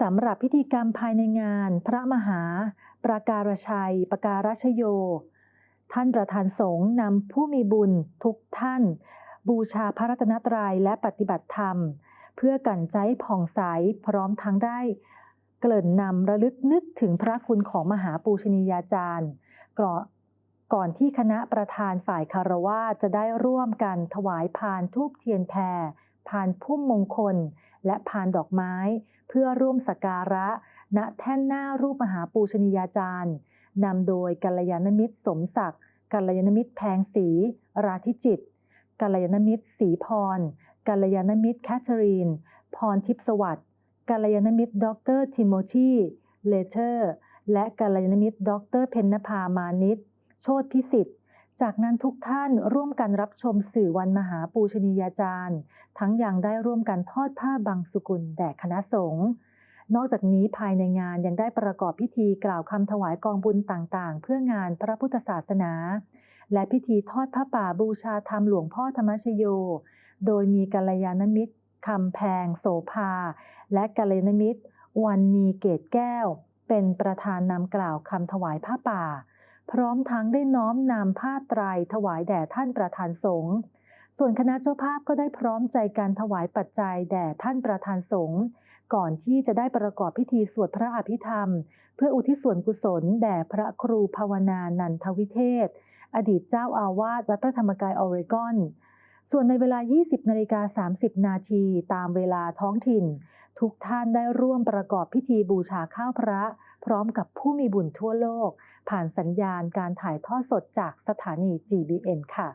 สำหรับพิธีกรรมภายในงาน พระมหา ประการชัย ประการชโย ท่านประธานสงฆ์นำผู้มีบุญทุกท่าน บูชาพระรัตนตรัยและปฏิบัติธรรม เพื่อกันใจผ่องใสพร้อมทั้งได้ เกริ่นนำระลึกนึกถึงพระคุณของมหาปูชนียาจารย์ก่อนที่คณะประธานฝ่ายคารวะจะได้ร่วมกันถวายพานทูบเทียนแพรพานพุ่มมงคล และพานดอกไม้ เพื่อร่วมสักการะ ณแท่นหน้ารูปมหาปูชนียาจารย์นำโดยกัลยาณมิตรสมศักดิ์กัลยาณมิตรแพงศรีราธิจิตกัลยาณมิตรศรีพรกัลยาณมิตรแคทเธอรีน พรทิพสวัสดิ์กัลยาณมิตรด็อกเตอร์ทิโมธีเลเทอร์ และกัลยาณมิตรด็อกเตอร์เพญนภามานิตโชติพิสิทธิ์ จากนั้นทุกท่านร่วมกันรับชมสื่อวันมหาปูชนียาจารย์ ทั้งยังได้ร่วมกันทอดผ้าบางสุกุลแด่คณะสงฆ์นอกจากนี้ภายในงานยังได้ประกอบพิธีกล่าวคำถวายกองบุญต่างๆ เพื่องานพระพุทธศาสนา และพิธีทอดผ้าป่าบูชาธรรมหลวงพ่อธรรมชโย โดยมีกัลยาณมิตรคำแพง โสภา และกัลยาณมิตร วันนีเกตแก้ว เป็นประธานนำกล่าวคำถวายผ้าป่า พร้อมทั้งได้น้อมนำผ้าไตรถวายแด่ท่านประธานสงฆ์ส่วนคณะเจ้าภาพก็ได้พร้อมใจการถวายปัจจัยแด่ท่านประธานสงฆ์ก่อนที่จะได้ประกอบพิธีสวดพระอภิธรรม เพื่ออุทิศส่วนกุศลแด่พระครูภาวนานันทวิเทศ อดีตเจ้าอาวาสวัดพระธรรมกายออริกอน ส่วนในเวลา 20 นาฬิกา 30 นาทีตามเวลาท้องถิ่น ทุกท่านได้ร่วมประกอบพิธีบูชาข้าวพระ พร้อมกับผู้มีบุญทั่วโลก ผ่านสัญญาณการถ่ายทอดสดจากสถานี GBN ค่ะ